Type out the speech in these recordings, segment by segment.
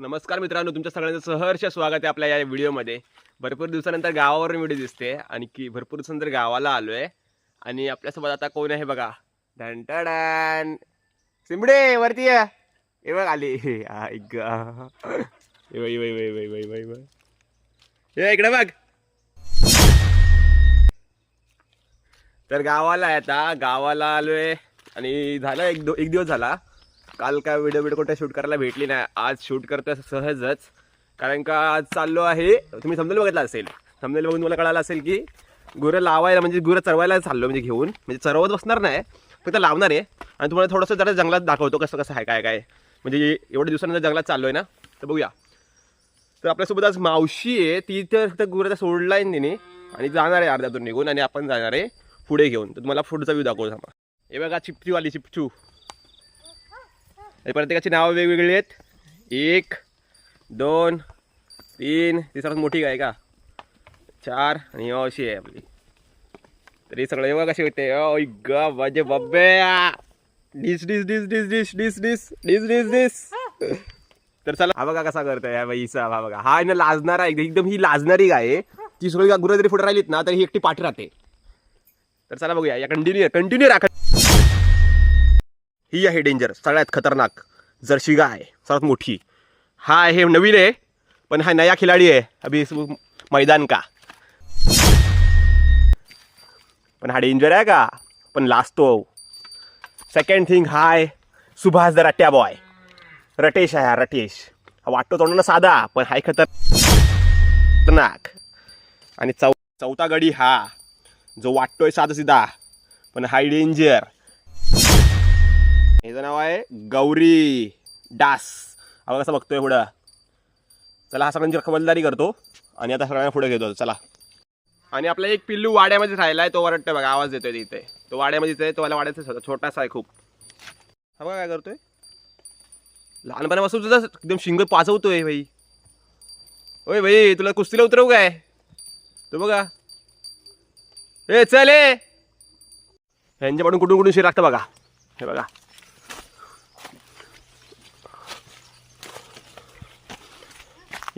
नमस्कार मित्रांनो तुमच्या सगळ्यांचं सहर्ष स्वागत आहे आपल्या या व्हिडिओमध्ये. भरपूर दिवसानंतर गावावर व्हिडिओ दिसते आणि की भरपूर दिवसानंतर गावाला आलो आहे आणि आपल्यासोबत आता कोण आहे बघा? ढंटडान सिंबडे वरती ये. ए बघ आली. ऐक इकडे बघ. तर गावाला आहे आता. गावाला आलोय. आणि झालं एक दो एक दिवस झाला. काल काय व्हिडिओ व्हिडिओ कुठे शूट करायला भेटली नाही. आज शूट करतोय सहजच. कारण का आज चाललो आहे तुम्ही समजेल बघितलं असेल. समजेल बघून मला कळालं असेल की गुरं लावायला म्हणजे गुरं चरवायला चाललो म्हणजे घेऊन. म्हणजे चरवत बसणार नाही फक्त लावणार आहे. आणि तुम्हाला थोडंसं जरा जंगलात दाखवतो कसं कसं आहे काय काय. म्हणजे एवढ्या दिवसानंतर जंगलात चाललो आहे ना तर बघूया. तर आपल्यासोबत आज मावशी आहे. ती तर फक्त तर सोडला आहे तिने. आणि जाणार आहे अर्ध्यातून निघून आणि आपण जाणार आहे पुढे घेऊन. तर तुम्हाला पुढचा व्ह्यू दाखवू थांबा. हे बघा चिपचूवाली चिपचू. प्रत्येकाची नावं वेगवेगळी आहेत. एक दोन तीन. ती सर्वात मोठी गाय का? चार. आणि अशी आहे आपली. तर हे सगळं एवढं कसे कशी होते. ओय ग बाजे बब्बे डिस डिस डिस डिस डिस डिस डिस डिस डिस डिस. तर चला. हा बघा कसा करतोय ह्या बाईचा हा बघा. हा ना लाजणारा एकदम ही लाजणारी गाय आहे. ती सगळी गुरं जरी फुट राहिलीत ना तर ही एकटी पाठी राहते. तर चला बघूया. या कंटिन्यू कंटिन्यू राखा. ही आहे डेंजर सगळ्यात खतरनाक. जर्सी गाय सर्वात मोठी. हा आहे नवीन आहे पण हा नया खिलाडी आहे अभि मैदान का? पण हा डेंजर आहे का? पण लाजतो सेकंड थिंग हा आहे सुभाष द रट्या बॉय रटेश आहे हा रटेश. हा वाटतो तोंडानं साधा पण हाय खतरनाक. आणि चौ चौथा गडी हा जो वाटतोय साधा सिधा पण हाय डेंजर ह्याचं नाव आहे गौरी डास आपण कसं बघतोय पुढं? चला हा सगळ्यांची खबरदारी करतो आणि आता सगळ्यांना पुढे घेतो चला. आणि आपला एक पिल्लू वाड्यामध्ये राहिला आहे तो वाटतं बघा आवाज देतोय तिथे. तो वाड्यामध्येच आहे तो मला वाड्याचा छोटासा आहे खूप. हा बघा काय करतोय. लहानपणापासून तुझा एकदम शिंग पाचवतोय भाई ओय भाई तुला कुस्तीला उतरवू काय? तो बघा. ए चल ए. ह्यांच्याकडून कुठून कुठून शिर लागतं बघा. हे बघा.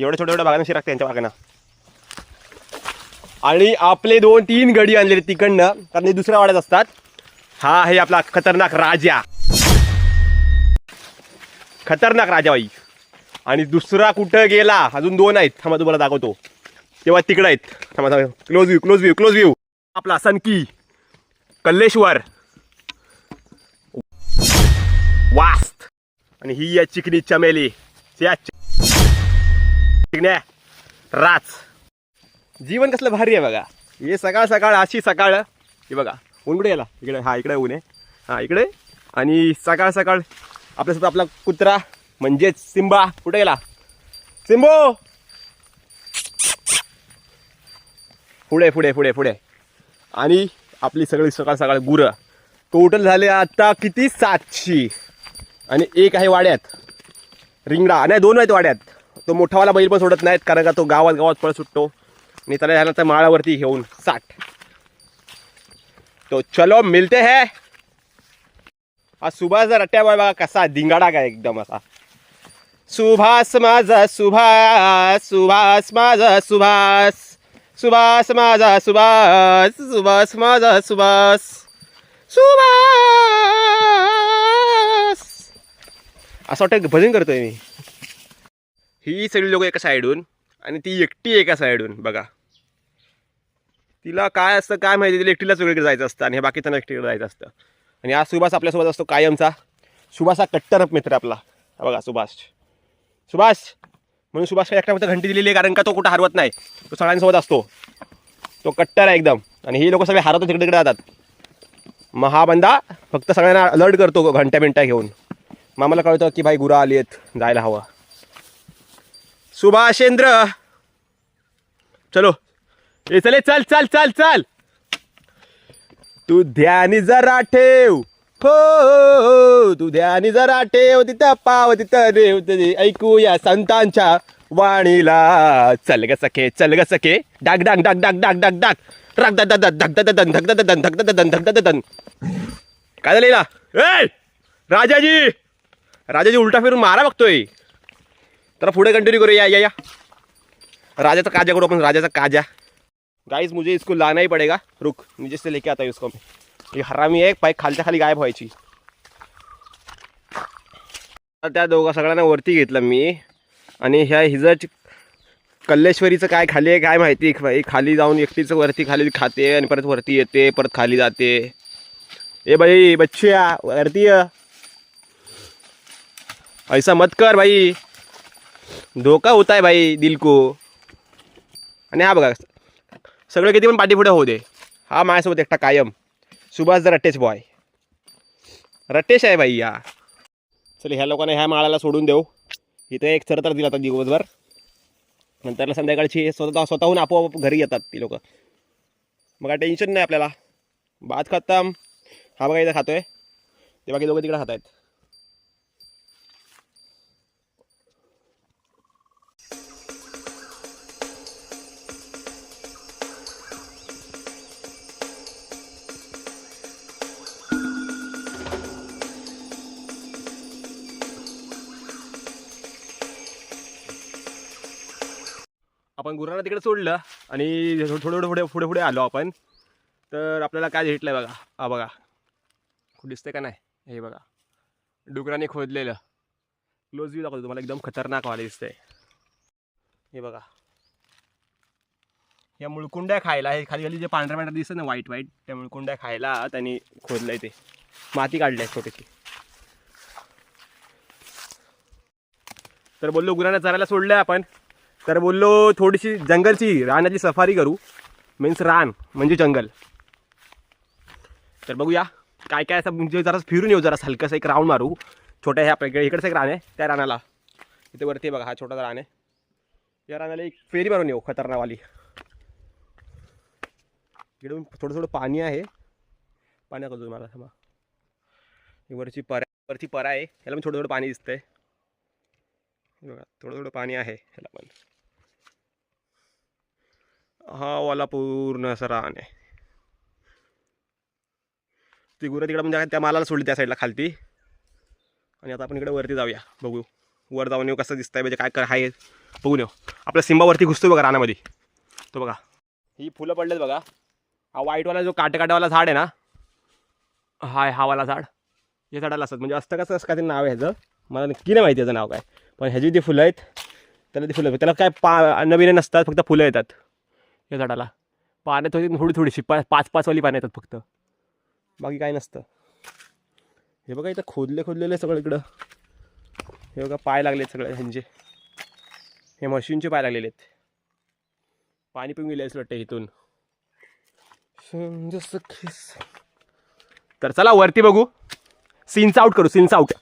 एवढ्या छोट्या छोट्या भागांना शिरकते यांच्या भागांना आणि आपले दोन तीन गडी आणलेले तिकडनं कारण हे दुसऱ्या वाड्यात असतात. हा आहे आपला खतरनाक राजा. खतरनाक राजाबाई. आणि दुसरा कुठं गेला? अजून दोन आहेत. थांबा तुम्हाला दाखवतो. तेव्हा तिकडं आहेत. थांबा थांबा. Close view close view close view आपला सनकी. कल्लेश्वर. वास्त. आणि ही या चिकनी चमेली. या चिकण्या राच जीवन कसलं भारी आहे बघा. हे सकाळ सकाळ अशी सकाळ. हे बघा ऊन कुठे गेला? इकडे हा इकडे ऊन आहे. हा इकडे. आणि सकाळ सकाळ आपल्यासोबत आपला कुत्रा म्हणजेच सिंबा कुठे गेला? सिंबो! पुढे पुढे पुढे पुढे. आणि आपली सगळी सकाळ सकाळ गुरं. टोटल झाले आता किती? सातशे. आणि एक आहे वाड्यात. रिंगडा नाही दोन आहेत वाड्यात. तो मोठावाला बैल पण सोडत नाहीत कारण का तो गावात गावात पळ सुटतो. आणि त्याला ह्यानंतर माळावरती घेऊन साठ. तो चलो मिलते है. हा सुभाष रट्ट्या बाय बघा कसा दिंगाडा काय एकदम असा. सुभाष माझा सुभाष सुभाष माझा सुभाष. सुभाष माझा सुभाष सुभाष माझा सुभाष. सुभाष. असं वाटतं भजन करतोय मी. ही सगळी लोक एका साईडून आणि ती एकटी एका साईडून बघा. तिला काय असतं काय माहिती तिला एकटीलाच वेगळीकडे जायचं असतं आणि हे बाकीच्यांना एकटीकडे जायचं असतं. आणि हा सुभाष आपल्यासोबत असतो कायमचा. सुभाष हा कट्टर मित्र आपला. बघा सुभाष. सुभाष! म्हणून सुभाष एकटा फक्त घंटी दिलेली आहे कारण का तो कुठं हरवत नाही. तो सगळ्यांसोबत असतो. तो कट्टर आहे एकदम. आणि ही लोक सगळे हरवतात तिकडे तिकडे जातात. मग हा बंदा फक्त सगळ्यांना अलर्ट करतो घंट्या बिंट्या घेऊन. मग आम्हाला कळतं की भाई गुरा आली आहेत जायला हवं. सुभाषेंद्र. चलो. ए चले चल चल चल चल. तू ध्यानी जरा ठेव. हो, हो, हो, हो. तू ध्यानी जरा ठेव. तिथं पाव तिथं रेव. ऐकूया संतांच्या वाणीला. चल ग सखे चल ग सखे. डाग डाग डाग डाग डाग डाग डाग. राग दा दा दा धक दा दन धक दा दन धक दा दन धक दा दन काय झालं हिला? ए राजाजी. राजाजी उलटा फिरून मारा बघतोय. तर पुढे कंटिन्यू करूया. या या राजाचा काजा करू आपण. राजाचा काजा. गाइस मुझे इसको लाना ही पड़ेगा. रुक नीचे से लेके आता है उसको मैं. ये हरामी आहे पाय खालच्या खाली गायब व्हायची. त्या दोघा सगळ्यांना वरती घेतलं मी. आणि ह्या हिजर कल्लेश्वरीचं काय खाली आहे काय माहिती? बाई खाली जाऊन एकटीचं वरती खाली खाते आणि परत वरती येते परत खाली जाते. ए भाई बच्चिया वरती ऐसा मत कर भाई. धोका होता आहे भाई दिलको. आणि हा बघा सगळं किती पण पाठीपुढे होऊ दे. हा माझ्यासोबत एकटा कायम. सुभाष द रट्टेश बॉय रट्टेश आहे भाई या चल ह्या लोकांना ह्या माळाला सोडून देऊ. इथे एक चरतर दिला आता दिवसभर. नंतर संध्याकाळची स्वतः स्वतःहून आपोआप घरी येतात ती लोक. मग काय टेन्शन नाही आपल्याला. भात खतम. हा बघा इथं खातोय. ते बाकी दोघं तिकडे खात आहेत आपण गुरांना तिकडे सोडलं आणि थोडं थोडं पुढे पुढे पुढे आलो आपण. तर आपल्याला काय भेटलं बघा. हा बघा. दिसतंय का नाही? हे बघा. डुकराने खोदलेलं. क्लोज व्ह्यू दाखवतो तुम्हाला. एकदम खतरनाक व्हायला दिसतंय. हे बघा. या मुळकुंड्या खायला हे खाली खाली जे पांढऱ्या पांढऱ्या दिसतं ना वाईट वाईट त्या मुळकुंड्या खायला त्यांनी खोदलंय ते. माती काढली आहे छोटीशी. तर बोललो गुरांना चरायला सोडलंय आपण. तर बोललो थोडीशी जंगलची रानाची सफारी करू. मीन्स रान म्हणजे जंगल. तर बघूया काय काय असं म्हणजे जरा फिरून येऊ जरा हलकंसं एक राऊंड मारू. छोट्या ह्या इकडचं एक रान आहे त्या रानाला. इथे वरती बघा हा छोटा रान आहे. या रानाला एक फेरी मारून येऊ खतरनाकवाली. इकडे थोडं थोडं पाणी आहे. पाण्या करतो तुम्हाला थांबा. ही वरची परा वरची परा आहे ह्याला पण थोडं थोडं पाणी दिसतंय. बघा थोडं थोडं पाणी आहे ह्याला पण. हा वाला पूर्ण असा रान आहे. ती गुरं तिकडं म्हणजे त्या मालाला सोडली त्या साईडला खालती. आणि आता आपण इकडे वरती जाऊया बघू. वर जाऊन येऊ कसं दिसतंय म्हणजे काय कर आहे बघू येऊ. आपल्या सिंबावरती घुसतो बघा रानामध्ये. तो बघा. ही फुलं पडलेत बघा. हा व्हाईटवाला जो काटे काटेवाला झाड आहे ना हाय हा वाला झाड. हे झाडाला असतात. म्हणजे असतं कसं असं काय ते नाव आहे ह्याचं. मला नक्की नाही माहिती याचं नाव काय. पण ह्याची जी फुलं आहेत त्याला ती फुलं त्याला काय पा नवीन नसतात फक्त फुलं येतात. या झाडाला. पाण्यात थोडी थोडी थोडीशी पा पाच पाचवाली पानं येतात फक्त. बाकी काय नसतं. हे बघा इथं खोदले खोदलेले सगळं इकडं. हे बघा पाय लागले सगळे ह्यांचे. हे मशीनचे पाय लागलेले आहेत. पाणी पिऊन गेले असं वाटतं इथून. तर चला वरती बघू. सीन्स आउट करू सीन्स आउट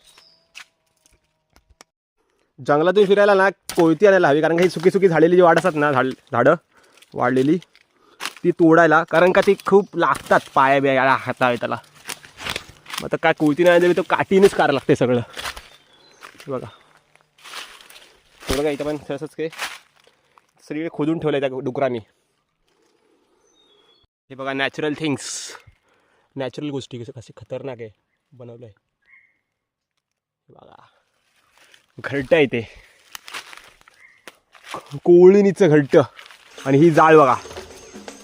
जंगलातून फिरायला ना कोयती आणायला हवी कारण का ही सुकी सुकी झालेली जी वाढ असतात ना झाड झाडं. वाढलेली. ती तोडायला कारण का ती खूप लागतात पाया बिया हाता त्याला. मग आता काय कोयती नाही दिली तर काठीनेच करायला लागते सगळं. बघा. हे बघा इथं पण तसंच काय. सगळीकडे खोदून ठेवलं आहे त्या डुकरांनी. हे बघा नॅचरल थिंग्स नॅचरल गोष्टी कसं कशी खतरनाक आहे. बनवलं आहे बघा. घरटं आहे ते. कोळीनीचं घरटं. आणि ही जाळ बघा.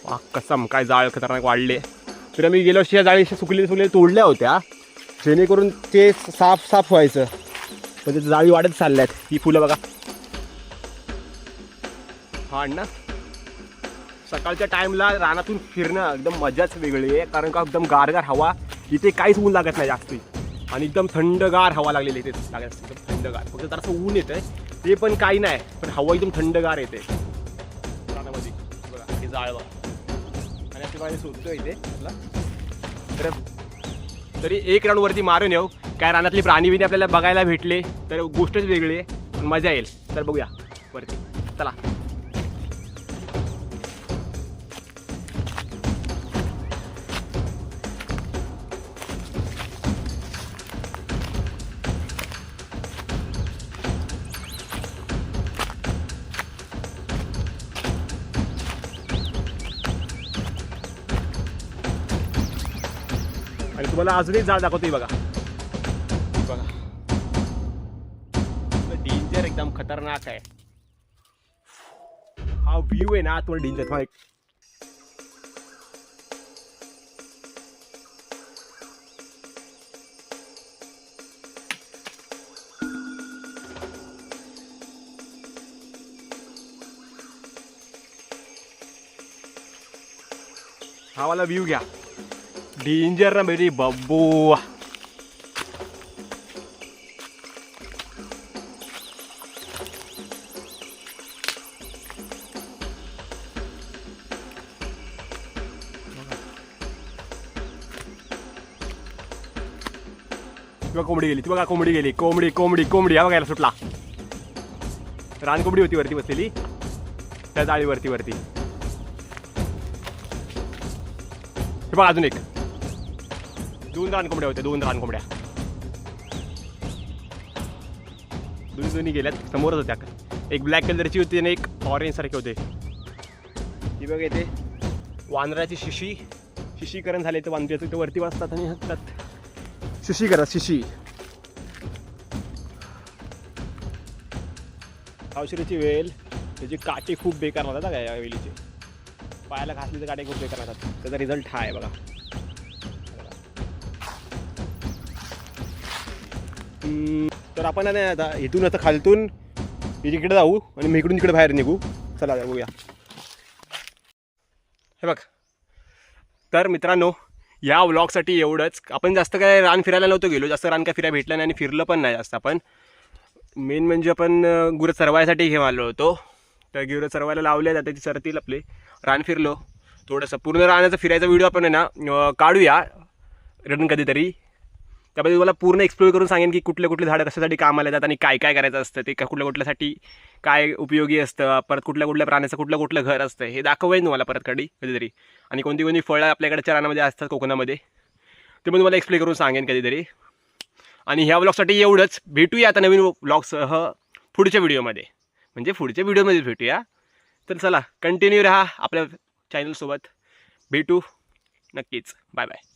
वा कसम काय जाळ खतरनाक वाढले. तर आम्ही गेलो वर्षी या जाळी सुकलेले सुकलेले तोडल्या होत्या. जेणेकरून ते साफ साफ व्हायचं. म्हणजे जाळी वाढत चालल्यात. ही फुलं बघा. हा ना. सकाळच्या टाईमला रानातून फिरणं एकदम मजाच वेगळी आहे. कारण का एकदम गारगार हवा. इथे काहीच ऊन लागत नाही जास्ती. आणि एकदम थंडगार हवा लागलेली इथे. लागत एकदम थंडगार. फक्त जरासं ऊन येतंय. ते पण काही नाही. पण हवा एकदम थंडगार येते. जाळवा आणि अशी पाहिजे शोधतोय इथे आपला. तर तरी एक राऊंडवरती मारून येऊ. काय रानातली प्राणी बिणी आपल्याला बघायला भेटले तर गोष्टच वेगळी आहे. मजा येईल. तर बघूया. वरती. चला. तुम्हाला अजूनही जाळ दाखवतोय बघा. बघा. डेंजर एकदम खतरनाक आहे. हा व्ह्यू आहे ना तो डेंजर हा एक. हा वाला व्ह्यू घ्या. डेंजर ना मेरी बब्बू ती बघा कोंबडी गेली ती बघा कोंबडी गेली कोंबडी कोंबडी कोंबडी. हा बघायला सुटला. रान कोंबडी होती वरती बसलेली. त्या जाळीवरती वरती. हे बघा अजून एक. दोन रान कोंबड्या होत्या दोन रान कोंबड्या. दोन्ही दोन्ही गेल्यात समोरच होत्या एक ब्लॅक कलरची होती आणि एक ऑरेंज सारखे होते. ही बघा इथे वानराची शिशी. शिशीकरण झाले तर वांद्याचं ते वरती वाजतात आणि हसतात. शिशी करा शिशी. औषधीची वेल त्याची काटे खूप बेकार राहतात का या वेलीचे. पायाला घासली तर काटे खूप बेकार राहतात. त्याचा रिझल्ट हा आहे बघा. तर आपण नाही आता इथून आता खालतून इकडे जाऊ आणि मी इकडून तिकडे बाहेर निघू. चला बघूया हे बघ. तर मित्रांनो या व्लॉगसाठी एवढंच. आपण जास्त काय रान फिरायला नव्हतो गेलो. जास्त रान काय फिरायला भेटलं नाही आणि फिरलं पण नाही जास्त आपण. मेन म्हणजे आपण अं, गुरं चरवायसाठी घेऊन आलो होतो. तर गुरं चरवायला लावले जाते त्याची चरतील आपले. रान फिरलो. थोडंसं पूर्ण रानाचा फिरायचा व्हिडिओ आपण आहे ना काढूया. रिटर्न कधीतरी. त्यामध्ये तुम्हाला पूर्ण एक्सप्लोर करून सांगेन की कुठले कुठले झाडं कशासाठी कामाला येतात आणि काय काय करायचं असतं ते का कुठल्या कुठल्यासाठी काय उपयोगी असतं परत कुठल्या कुठल्या प्राण्याचं कुठलं कुठलं घर असतं हे दाखवेन तुम्हाला परत कधी कधीतरी. आणि कोणती कोणती फळं आपल्याकडच्या रानामध्ये असतात कोकणामध्ये ते पण तुम्हाला एक्सप्लेन करून सांगेन कधीतरी. आणि ह्या ब्लॉगसाठी एवढंच. भेटूया आता नवीन ब्लॉगसह पुढच्या व्हिडिओमध्ये म्हणजे पुढच्या व्हिडिओमध्ये भेटूया. तर चला कंटिन्यू राहा आपल्या चॅनलसोबत भेटू नक्कीच. Bye bye